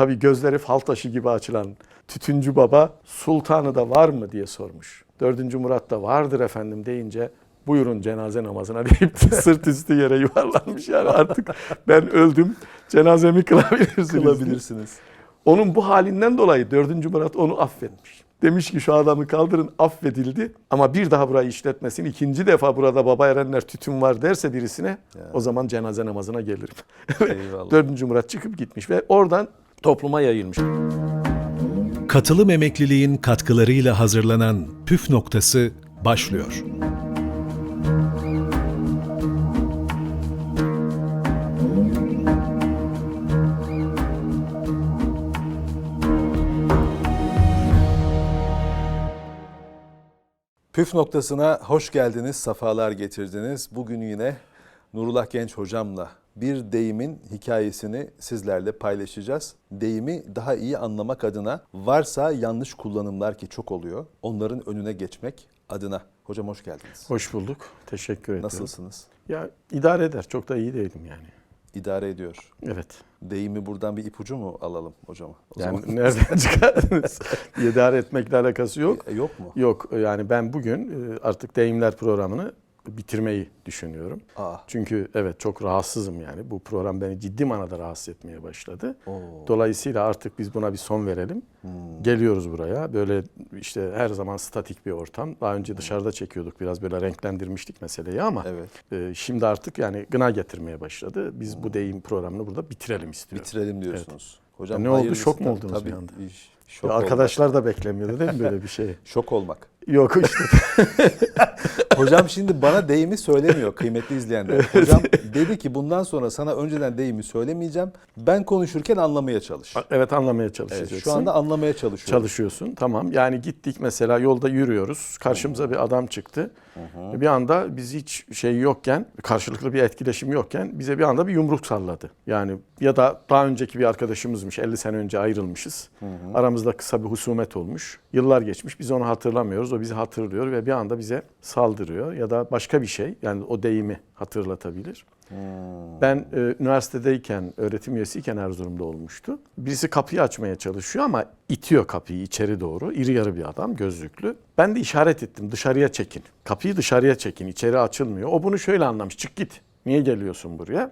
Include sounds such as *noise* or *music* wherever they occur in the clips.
Tabii gözleri fal taşı gibi açılan tütüncü baba sultanı da var mı diye sormuş. Dördüncü Murat da vardır efendim deyince buyurun cenaze namazına *laughs* deyip sırt üstü yere yuvarlanmış yani artık ben öldüm cenazemi kılabilirsiniz. Kılabilirsiniz. Onun bu halinden dolayı 4. Murat onu affetmiş. Demiş ki şu adamı kaldırın affedildi ama bir daha burayı işletmesin. ikinci defa burada baba erenler tütün var derse birisine Ya. o zaman cenaze namazına gelirim. Eyvallah. *laughs* 4. Murat çıkıp gitmiş ve oradan topluma yayılmış. Katılım emekliliğin katkılarıyla hazırlanan Püf Noktası başlıyor. Püf noktasına hoş geldiniz, safalar getirdiniz. Bugün yine Nurullah Genç hocamla bir deyimin hikayesini sizlerle paylaşacağız. Deyimi daha iyi anlamak adına varsa yanlış kullanımlar ki çok oluyor. Onların önüne geçmek adına. Hocam hoş geldiniz. Hoş bulduk. Teşekkür ederim. Nasılsınız? Ya idare eder. Çok da iyi değilim yani. İdare ediyor. Evet. Deyimi buradan bir ipucu mu alalım hocama? O Yani zaman- nereden *laughs* çıkardınız? idare etmekle alakası yok. E, yok mu? Yok yani ben bugün e, artık deyimler programını bitirmeyi düşünüyorum. Aa. Çünkü evet çok rahatsızım yani. Bu program beni ciddi manada rahatsız etmeye başladı. Oo. Dolayısıyla artık biz buna bir son verelim. Geliyoruz buraya. Böyle işte her zaman statik bir ortam. Daha önce dışarıda çekiyorduk biraz böyle renklendirmiştik meseleyi ama Evet. e, şimdi artık yani gına getirmeye başladı. Biz bu deyim programını burada bitirelim istiyorum. Bitirelim diyorsunuz. Hocam Ne oldu? Şok mu tabii- oldunuz bir tabii, anda? iş- Şok Ya olmak. arkadaşlar da beklemiyordu değil mi böyle bir şey? *laughs* Şok olmak. Yok işte. *laughs* Hocam şimdi bana deyimi söylemiyor kıymetli izleyenler. Hocam dedi ki bundan sonra sana önceden deyimi söylemeyeceğim. Ben konuşurken anlamaya çalış. evet anlamaya Evet, çalışacaksın. şu anda anlamaya çalışıyorum. çalışıyorsun. Tamam. Yani gittik mesela yolda yürüyoruz. Karşımıza bir adam çıktı. Bir anda biz hiç şey yokken, karşılıklı bir etkileşim yokken bize bir anda bir yumruk salladı. Yani ya da daha önceki bir arkadaşımızmış. 50 sene önce ayrılmışız. Aramızda kısa bir husumet olmuş. Yıllar geçmiş. Biz onu hatırlamıyoruz. O bizi hatırlıyor ve bir anda bize saldırıyor ya da başka bir şey. Yani o deyimi hatırlatabilir. Ben e, üniversitedeyken, öğretim üyesiyken Erzurum'da olmuştu. Birisi kapıyı açmaya çalışıyor ama itiyor kapıyı içeri doğru. İri yarı bir adam, gözlüklü. Ben de işaret ettim, dışarıya çekin. Kapıyı dışarıya çekin, içeri açılmıyor. O bunu şöyle anlamış, çık git. Niye geliyorsun buraya?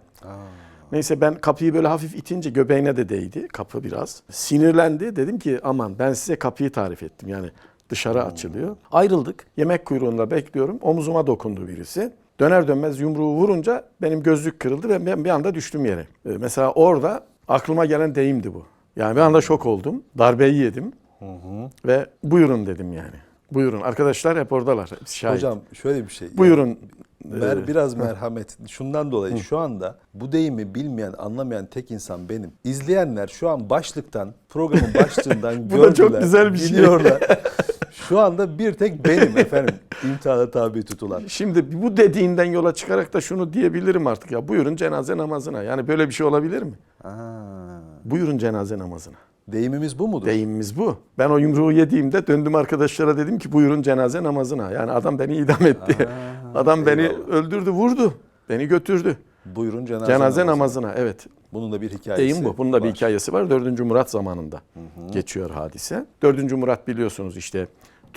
Neyse ben kapıyı böyle hafif itince göbeğine de değdi kapı biraz. Sinirlendi. Dedim ki aman ben size kapıyı tarif ettim. Yani dışarı açılıyor. Ayrıldık. Yemek kuyruğunda bekliyorum. Omuzuma dokundu birisi. Döner dönmez yumruğu vurunca benim gözlük kırıldı ve ben bir anda düştüm yere. Ee, Mesela orada aklıma gelen deyimdi bu. Yani bir anda şok oldum. Darbeyi yedim. Ve buyurun dedim yani. Buyurun. Arkadaşlar hep oradalar. Hepsi şahit. Hocam şöyle bir şey. buyurun. Mer, Ee, biraz merhamet. Şundan dolayı şu anda bu deyimi bilmeyen, anlamayan tek insan benim. İzleyenler şu an başlıktan, programın başlığından *laughs* Bu da gördüler. çok güzel bir şey. biliyorlar. *laughs* şu anda bir tek benim efendim *laughs* imtihana tabi tutulan. Şimdi bu dediğinden yola çıkarak da şunu diyebilirim artık ya. Buyurun cenaze namazına. Yani böyle bir şey olabilir mi? Aa, Buyurun cenaze namazına. deyimimiz bu mudur? Deyimimiz bu. Ben o yumruğu yediğimde döndüm arkadaşlara dedim ki buyurun cenaze namazına. Yani adam beni idam etti. Aa, adam beni eyvallah. öldürdü, vurdu. Beni götürdü. Buyurun cenaze, Cenaze namazı. namazına evet. Bunun da bir hikayesi Deyim bu. Bunun da bir var. hikayesi var. 4. Murat zamanında geçiyor hadise. 4. Murat biliyorsunuz işte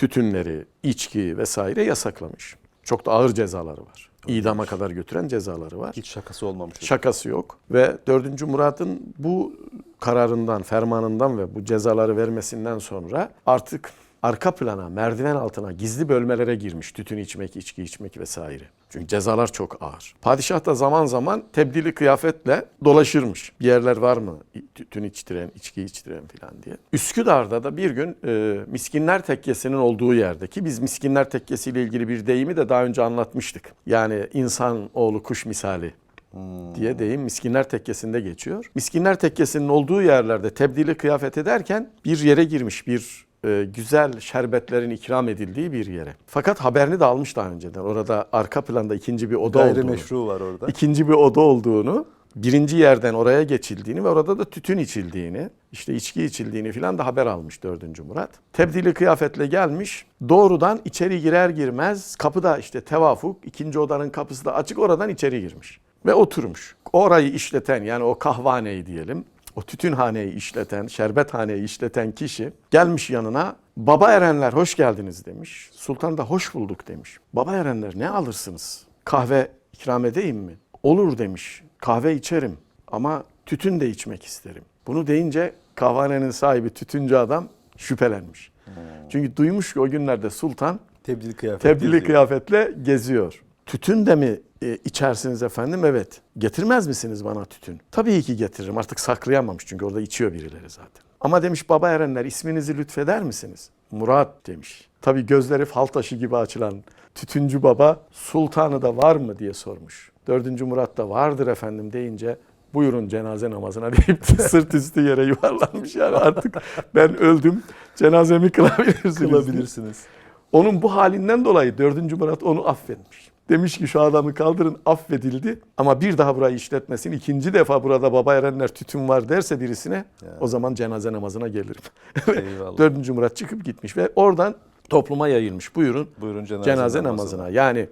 tütünleri, içki vesaire yasaklamış. Çok da ağır cezaları var. İdama kadar götüren cezaları var. Hiç şakası olmamış. Şakası yok. Ve 4. Murat'ın bu kararından, fermanından ve bu cezaları vermesinden sonra artık arka plana, merdiven altına, gizli bölmelere girmiş. Tütün içmek, içki içmek vesaire. Çünkü cezalar çok ağır. Padişah da zaman zaman tebdili kıyafetle dolaşırmış. Bir yerler var mı tütün içtiren, içki içtiren falan diye. Üsküdar'da da bir gün e, Miskinler Tekkesi'nin olduğu yerdeki, biz Miskinler Tekkesi ile ilgili bir deyimi de daha önce anlatmıştık. Yani insan oğlu kuş misali diye deyim Miskinler Tekkesi'nde geçiyor. Miskinler Tekkesi'nin olduğu yerlerde tebdili kıyafet ederken bir yere girmiş bir e, güzel şerbetlerin ikram edildiği bir yere. Fakat haberini de almış daha önceden. Orada arka planda ikinci bir oda olduğunu. Gayrimeşru var orada. ikinci bir oda olduğunu, birinci yerden oraya geçildiğini ve orada da tütün içildiğini, işte içki içildiğini filan da haber almış 4. Murat. Tebdili kıyafetle gelmiş. Doğrudan içeri girer girmez kapıda işte tevafuk, ikinci odanın kapısı da açık oradan içeri girmiş. Ve oturmuş. Orayı işleten yani o kahvaneyi diyelim. O tütünhaneyi işleten, şerbethaneyi işleten kişi gelmiş yanına baba erenler hoş geldiniz demiş. Sultan da hoş bulduk demiş. Baba erenler ne alırsınız? Kahve ikram edeyim mi? Olur demiş. Kahve içerim ama tütün de içmek isterim. Bunu deyince kahvehanenin sahibi tütüncü adam şüphelenmiş. Çünkü duymuş ki o günlerde sultan Tebdil kıyafet. Tebdili geziyor. kıyafetle geziyor. Tütün de mi e, içersiniz efendim? Evet. Getirmez misiniz bana tütün? Tabii ki getiririm. Artık saklayamamış çünkü orada içiyor birileri zaten. Ama demiş baba erenler isminizi lütfeder misiniz? Murat demiş. Tabii gözleri fal taşı gibi açılan tütüncü baba sultanı da var mı diye sormuş. Dördüncü Murat da vardır efendim deyince buyurun cenaze namazına *laughs* deyip de sırt üstü yere yuvarlanmış. Yani artık ben öldüm cenazemi kılabilirsiniz. Kılabilirsiniz. Onun bu halinden dolayı 4. Murat onu affetmiş. Demiş ki şu adamı kaldırın affedildi ama bir daha burayı işletmesin. İkinci defa burada baba erenler tütün var derse birisine o zaman cenaze namazına gelirim. 4. *laughs* Murat çıkıp gitmiş ve oradan topluma yayılmış. Buyurun Buyurun cenaze, cenaze namazına. namazına. Yani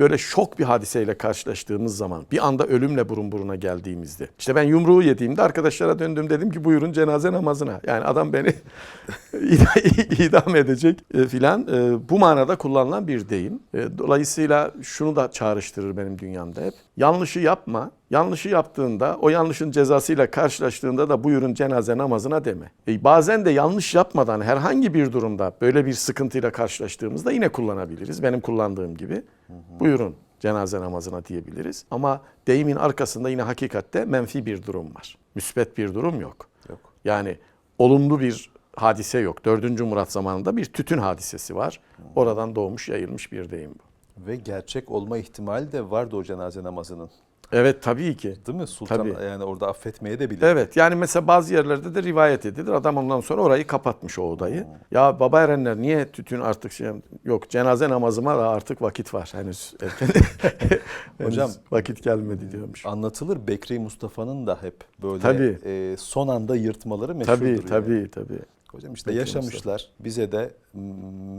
böyle şok bir hadiseyle karşılaştığımız zaman bir anda ölümle burun buruna geldiğimizde. işte ben yumruğu yediğimde arkadaşlara döndüm dedim ki buyurun cenaze namazına. Yani adam beni *laughs* ida- idam edecek e, filan. E, bu manada kullanılan bir deyim. E, dolayısıyla şunu da çağrıştırır benim dünyamda hep. Yanlışı yapma. Yanlışı yaptığında o yanlışın cezasıyla karşılaştığında da buyurun cenaze namazına deme. E, bazen de yanlış yapmadan herhangi bir durumda böyle bir sıkıntıyla karşılaştığımızda yine kullanabiliriz. Benim kullandığım gibi. Buyurun cenaze namazına diyebiliriz. Ama deyimin arkasında yine hakikatte menfi bir durum var. Müsbet bir durum yok. Yok. Yani olumlu bir hadise yok. 4. Murat zamanında bir tütün hadisesi var. Oradan doğmuş yayılmış bir deyim bu. Ve gerçek olma ihtimali de vardı o cenaze namazının. Evet tabii ki. Değil mi? Sultan Tabii. yani orada affetmeye de bilir. Evet yani mesela bazı yerlerde de rivayet edilir. Adam ondan sonra orayı kapatmış o odayı. Ya baba erenler niye tütün artık şey yok cenaze namazıma da artık vakit var henüz *laughs* erken. Hocam- vakit gelmedi diyormuş. Anlatılır Bekri Mustafa'nın da hep böyle Tabii. e, son anda yırtmaları meşhurdur. Tabii yani. tabii tabii. Hocam işte Bekri yaşamışlar. Bize de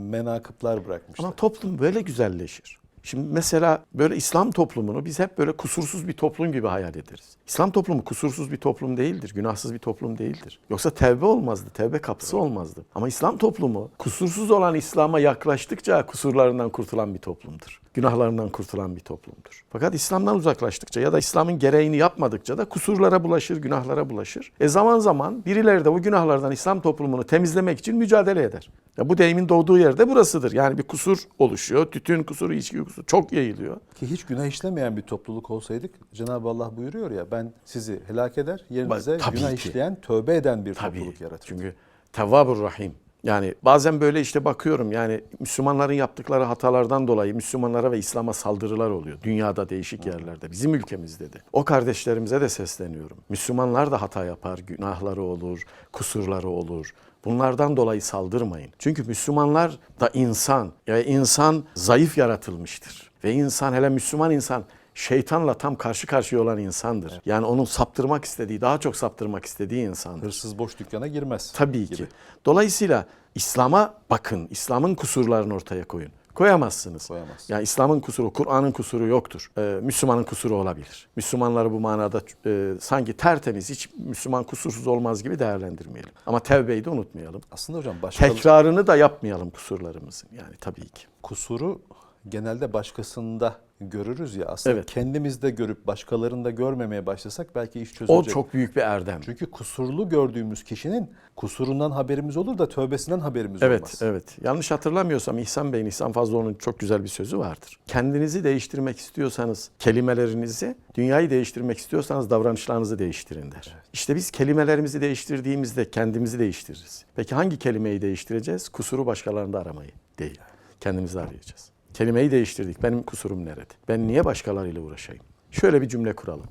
menakıplar bırakmışlar. Ama toplum böyle güzelleşir. Şimdi mesela böyle İslam toplumunu biz hep böyle kusursuz bir toplum gibi hayal ederiz. İslam toplumu kusursuz bir toplum değildir, günahsız bir toplum değildir. Yoksa tevbe olmazdı, tevbe kapısı olmazdı. Ama İslam toplumu kusursuz olan İslam'a yaklaştıkça kusurlarından kurtulan bir toplumdur. Günahlarından kurtulan bir toplumdur. Fakat İslam'dan uzaklaştıkça ya da İslam'ın gereğini yapmadıkça da kusurlara bulaşır, günahlara bulaşır. E zaman zaman birileri de o günahlardan İslam toplumunu temizlemek için mücadele eder. Ya bu deyimin doğduğu yerde burasıdır. Yani bir kusur oluşuyor. Tütün kusuru, içki kusuru çok yayılıyor. Ki hiç günah işlemeyen bir topluluk olsaydık Cenab-ı Allah buyuruyor ya ben sizi helak eder yerinize Tabii günah ki. işleyen tövbe eden bir Tabii. topluluk yaratır. Çünkü Tevvabur Rahim. Yani bazen böyle işte bakıyorum yani Müslümanların yaptıkları hatalardan dolayı Müslümanlara ve İslam'a saldırılar oluyor. Dünyada değişik yerlerde, bizim ülkemizde de. O kardeşlerimize de sesleniyorum. Müslümanlar da hata yapar, günahları olur, kusurları olur. Bunlardan dolayı saldırmayın. Çünkü Müslümanlar da insan. Ya insan zayıf yaratılmıştır. Ve insan hele Müslüman insan şeytanla tam karşı karşıya olan insandır. Yani onun saptırmak istediği, daha çok saptırmak istediği insandır. Hırsız boş dükkana girmez. Tabii gibi. ki. Dolayısıyla İslam'a bakın, İslam'ın kusurlarını ortaya koyun. Koyamazsınız. Koyamaz. Yani İslam'ın kusuru, Kur'an'ın kusuru yoktur. Ee, Müslümanın kusuru olabilir. Müslümanları bu manada e, sanki tertemiz, hiç Müslüman kusursuz olmaz gibi değerlendirmeyelim. Ama tevbeyi de unutmayalım. Aslında hocam başka Tekrarını da yapmayalım kusurlarımızın yani tabii ki. kusuru genelde başkasında görürüz ya aslında Evet. kendimizde görüp başkalarında görmemeye başlasak belki iş O çözülecek. çok büyük bir erdem. Çünkü kusurlu gördüğümüz kişinin kusurundan haberimiz olur da tövbesinden haberimiz Evet, olmaz. evet. Yanlış hatırlamıyorsam İhsan Bey'in, İhsan Fazlıoğlu'nun çok güzel bir sözü vardır. Kendinizi değiştirmek istiyorsanız kelimelerinizi, dünyayı değiştirmek istiyorsanız davranışlarınızı değiştirin der. İşte biz kelimelerimizi değiştirdiğimizde kendimizi değiştiririz. Peki hangi kelimeyi değiştireceğiz? Kusuru başkalarında aramayı değil. Kendimizi arayacağız. Kelimeyi değiştirdik. Benim kusurum nerede? Ben niye başkalarıyla uğraşayım? Şöyle bir cümle kuralım.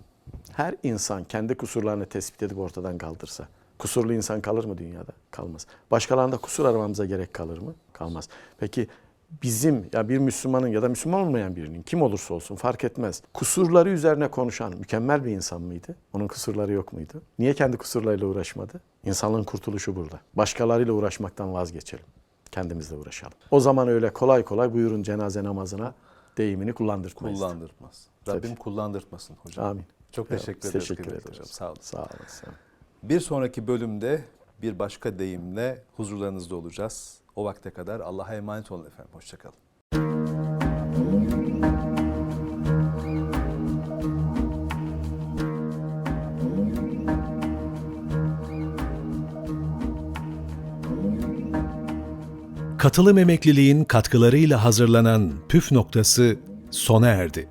Her insan kendi kusurlarını tespit edip ortadan kaldırsa, kusurlu insan kalır mı dünyada? Kalmaz. Başkalarında kusur aramamıza gerek kalır mı? Kalmaz. Peki bizim ya bir Müslümanın ya da Müslüman olmayan birinin kim olursa olsun fark etmez. Kusurları üzerine konuşan mükemmel bir insan mıydı? Onun kusurları yok muydu? Niye kendi kusurlarıyla uğraşmadı? İnsanlığın kurtuluşu burada. Başkalarıyla uğraşmaktan vazgeçelim. Kendimizle uğraşalım. O zaman öyle kolay kolay buyurun cenaze namazına deyimini kullandırtmayız. Kullandırtmaz. Rabbim kullandırtmasın hocam. Amin. Çok teşekkür ederiz teşekkür ederiz. hocam. Sağ olun. Sağ olasın. Bir sonraki bölümde bir başka deyimle huzurlarınızda olacağız. O vakte kadar Allah'a emanet olun efendim. Hoşçakalın. Katılım emekliliğin katkılarıyla hazırlanan Püf Noktası sona erdi.